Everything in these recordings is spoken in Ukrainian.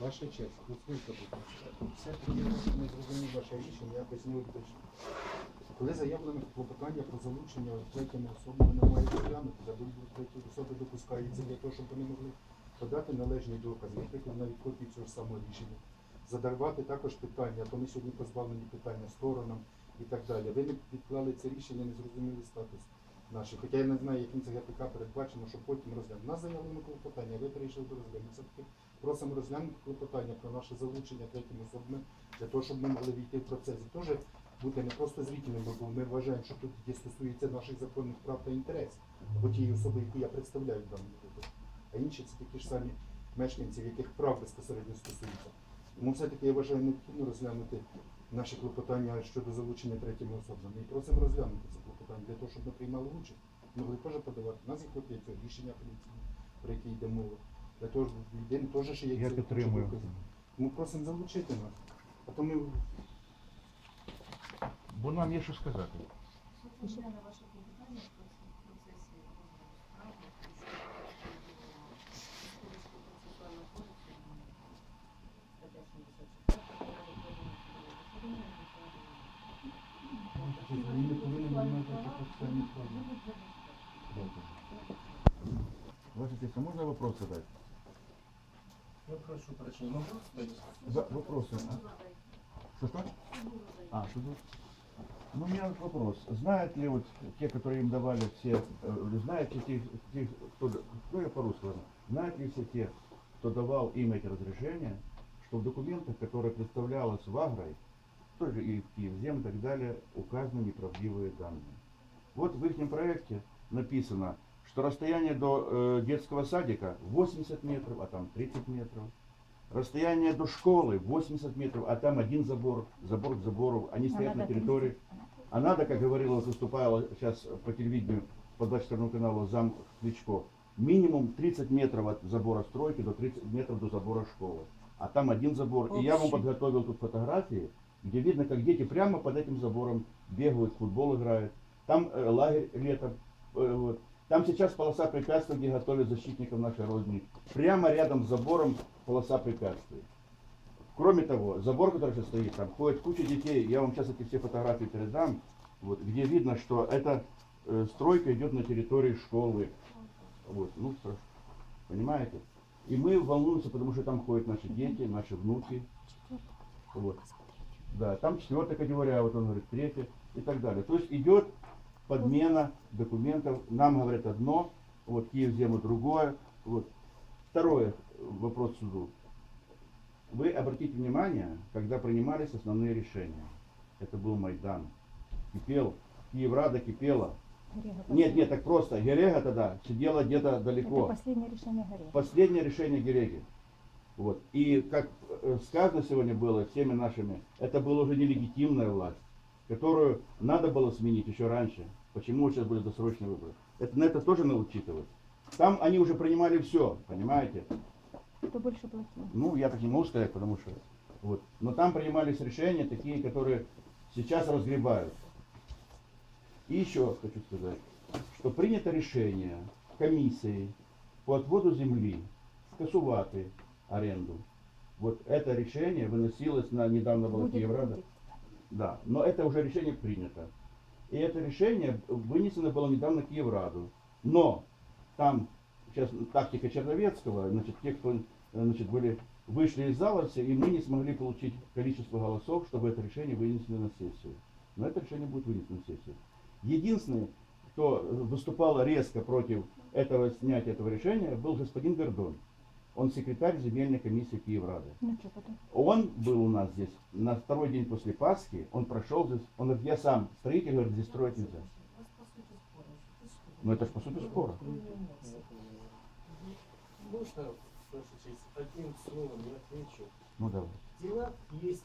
Ваша честь, дозвольте, будь ласка. Все-таки не зрозумів ваше рішення, якось не уточнив. Коли заявлено клопотання про залучення третьому особам, вони мають розглянути, забудуть треті особи допускаються для того, щоб вони могли подати належні докази, наприклад, навіть копії цього ж самого рішення. Задарвати також питання, то ми сьогодні позбавлені питання сторонам і так далі. Ви не відклали це рішення, не зрозуміли статус наших. Хоча я не знаю, яким це ГПК передбачено, що потім розглянути. У нас заявлено клопотання, ви перейшли до розгляду. Ми все-таки просимо розглянути клопотання про наше залучення третім особам для того, щоб ми могли війти в процес. І теж бути не просто зрителями, бо ми вважаємо, що тут є стосується наших законних прав та інтересів, бо тієї особи, яку я представляю в даному випадку. А інші це такі ж самі мешканці, яких прав безпосередньо стосується. Тому все-таки я вважаю необхідно розглянути наші клопотання щодо залучення третіми особами. І просимо розглянути це клопотання для того, щоб ми приймали участь. Могли теж подавати. У нас є копія цього рішення апеляційного, про яке йде мова. Для того, щоб людини теж ще є Я ці підтримую. докази. Тому просимо залучити нас. А то ми Бо нам є що сказати. Звичайно, ваше клопотання в процесі розгляду справи військово-процесуального кодексу, стаття 74, Вони не повинні мати процесуальні права. Ваша честь, а можно вопрос задать? Я прошу вопросы. Что, что? А, суду. Ну, у меня вот вопрос. Знают ли вот те, которые им давали все, э, знают ли те, те, кто, ну я по-русски ладно, знают ли все те, кто давал им эти разрешения, что в документах, которые представлялось в Агрой, тоже и в Киевзем и так далее, указаны неправдивые данные. Вот в их проекте написано, что расстояние до э, детского садика 80 метров, а там 30 метров. Расстояние до школы 80 метров, а там один забор, забор к забору. Они стоят на территории. А надо, как говорила, вот выступала сейчас по телевидению, по 22 каналу зам Кличко, минимум 30 метров от забора стройки до 30 метров до забора школы. А там один забор. И я вам подготовил тут фотографии, где видно, как дети прямо под этим забором бегают, в футбол играют. Там э, лагерь летом. э, вот. Там сейчас полоса препятствий, где готовят защитников нашей Родины. Прямо рядом с забором полоса препятствий. Кроме того, забор, который сейчас стоит, там ходит куча детей. Я вам сейчас эти все фотографии передам, вот, где видно, что эта э, стройка идет на территории школы. Вот, ну, хорошо. понимаете? И мы волнуемся, потому что там ходят наши дети, наши внуки. Вот. Да, там четвертая категория, а вот он говорит третья и так далее. То есть идет подмена документов. Нам говорят одно, вот Киевзему другое. Вот. Второе, э, вопрос суду. Вы обратите внимание, когда принимались основные решения. Это был Майдан. Кипел, Киеврада кипела. Нет, нет, так просто. Герега тогда сидела где-то далеко. Это последнее решение Горея. Последнее решение Гереги. Вот. И как э, сказано сегодня было всеми нашими, это была уже нелегитимная власть, которую надо было сменить еще раньше. Почему сейчас были досрочные выборы? Это, на это тоже надо учитывать. Там они уже принимали все, понимаете? Кто больше платил? Ну, я так не могу сказать, потому что... Вот. Но там принимались решения такие, которые сейчас разгребают. И еще хочу сказать, что принято решение комиссии по отводу земли скасувати аренду. Вот это решение выносилось на недавно было Киеврада. Да, но это уже решение принято. И это решение вынесено было недавно Киевраду. Но там сейчас тактика Черновецкого, значит, те, кто значит, были, вышли из зала все, и мы не смогли получить количество голосов, чтобы это решение вынесли на сессию. Но это решение будет вынесено на сессию. Единственный, кто выступал резко против этого снятия этого решения, был господин Гордон. Он секретарь земельной комиссии Киеврады. Ну что потом? Он был у нас здесь на второй день после Пасхи, он прошел здесь, он говорит, я сам строитель, говорит, здесь строить нельзя. Спору. Ну это ж по сути спора. Можно, Ваша честь, одним словом я отвечу. Ну давай. Дела есть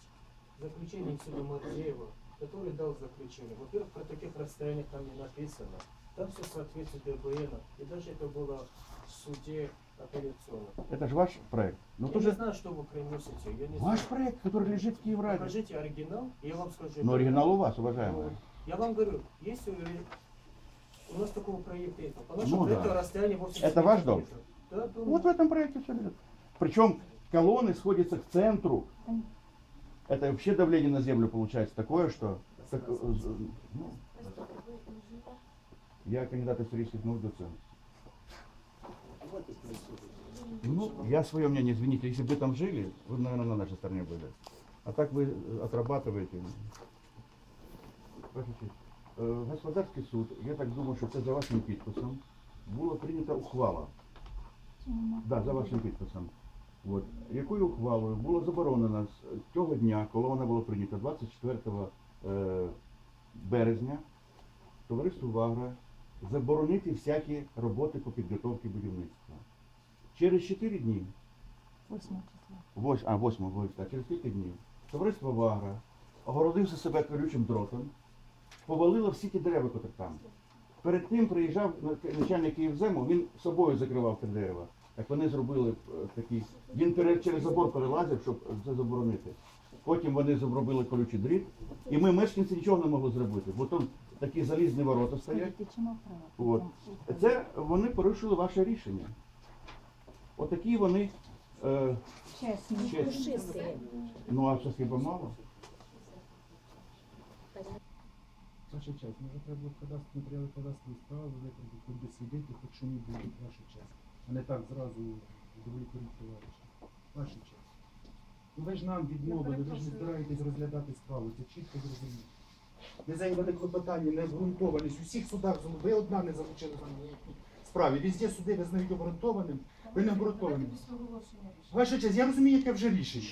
заключение суда Мордеева, который дал заключение. Во-первых, про таких расстояниях там не написано. Там все соответствует ДБН. И даже это было в суде Это же ваш проект. Ну я тоже не знаю, что вы приносите. Я не ваш знаю. проект, который лежит в Киевраде. Покажите оригинал, и я вам скажу. Но оригинал у вас, уважаемая. Ну, Я вам говорю, есть у, у нас такого проекта нет. По нашему Ну проекту да. расстояние 80 Это ваш дом? Да, дом. Вот в этом проекте все лежит. Причем колонны сходятся к центру. Это вообще давление на землю получается такое, что... так, э, ну, я кандидат исторических наук доцент. Ну, я свое мнение, извините, если бы вы там жили, вы, наверное, на нашей стороне были. А так вы э, отрабатываете. Ваша честь, е, Господарський суд, я так думаю, що це за вашим підписом, була прийнята ухвала. Чи нема? Да, за вашим підписом. От. Якою ухвалою було заборонено з того дня, коли вона була прийнята, 24 е, березня, товариству Вагра заборонити всякі роботи по підготовці будівництва. Через 4 дні, Восьме число. вось, а 8, вось, так, через кілька днів, товариство Вагра огородився себе колючим дротом, повалило всі ті дерева, які там. Перед тим приїжджав начальник Київзему, він собою закривав ті дерева. Так вони зробили е, такий. Він пере- через забор перелазив, щоб це заборонити. Потім вони зробили колючий дріт, і ми, мешканці, нічого не могли зробити, бо тут такі залізні ворота стоять. От. Це вони порушили ваше рішення. Отакі вони. Е, Чесно. чесні. Ну а що хіба мало? Ваша честь, може треба було кадастр, матеріали кадастрової справи витрати, хоч би сидіти, хоч що не буде, ваша честь. А не так зразу удовлетворити товариша. Ваша честь. Ну ви ж нам відмовили, ви ж не збираєтесь розглядати справу, це чітко зрозуміло. Не зайняли клопотання, не обґрунтованість. У судах ви одна не залучили в справі. Везде суди визнають обґрунтованим, ви не обґрунтованим. Після. Ваша честь, я розумію, яке вже рішення.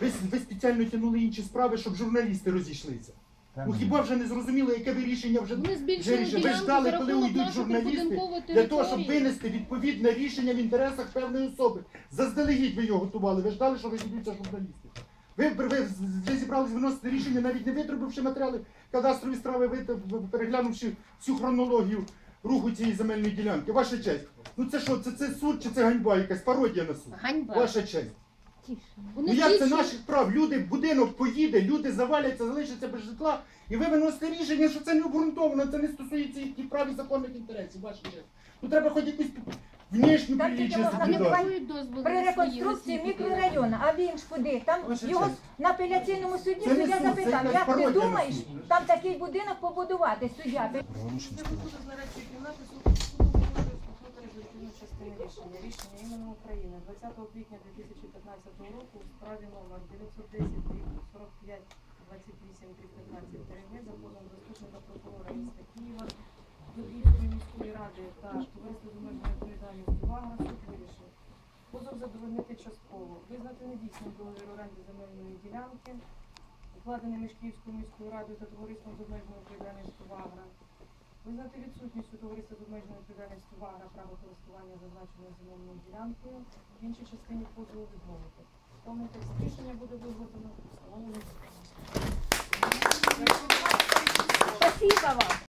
Ви, ви спеціально тягнули інші справи, щоб журналісти розійшлися. Ну хіба вже не зрозуміло, яке ви рішення вже Ми вже. Ви ділянку ждали, за коли рахунок уйдуть нашої журналісти, прибудинкової для того, щоб території. винести відповідне рішення в інтересах певної особи. Заздалегідь ви його готували. Ви ждали, що розійдуться журналісти. Ви, ви, ви, ви зібрались виносити рішення, навіть не витребивши матеріали кадастрові справи, ви, переглянувши всю хронологію руху цієї земельної ділянки. Ваша честь. Ну це що, це, це суд чи це ганьба якась пародія на суд? Ганьба. Ваша честь. Тише. Ну як це наших прав? Люди, будинок поїде, люди заваляться, залишаться без житла, і ви виносите рішення, що це не обґрунтовано, це не стосується їхніх прав і законних інтересів. Ваша честь. Ну треба хоч якусь внішню Так, тільки купують дозволи При реконструкції мікрорайону, а він ж куди? Там Ваша його честь. на апеляційному суді Це не суддя суд, це запитав, якась як ти пародія на думаєш, суд. там такий будинок побудувати, суддя. Нарадчої кімнати суду резолютивну рішення. Рішення іменем України 20 квітня 2015 року у справі номер 910 45 28 15 ТРГ законом заступника прокурора міста Києва до міської ради та товариства з обмеженою відповідальністю ВАГРА суд вирішив. Позов задовольнити частково. Визнати недійсним договір оренди земельної ділянки, укладений між Київською міською радою та товариством з обмеженою відповідальністю ВАГРА. Визнати відсутністю товариства з обмеженою відповідальністю ВАГРА право користування зазначеною земельною ділянкою, в іншій частині позову відмовити. Текст рішення буде виготовлено в вам.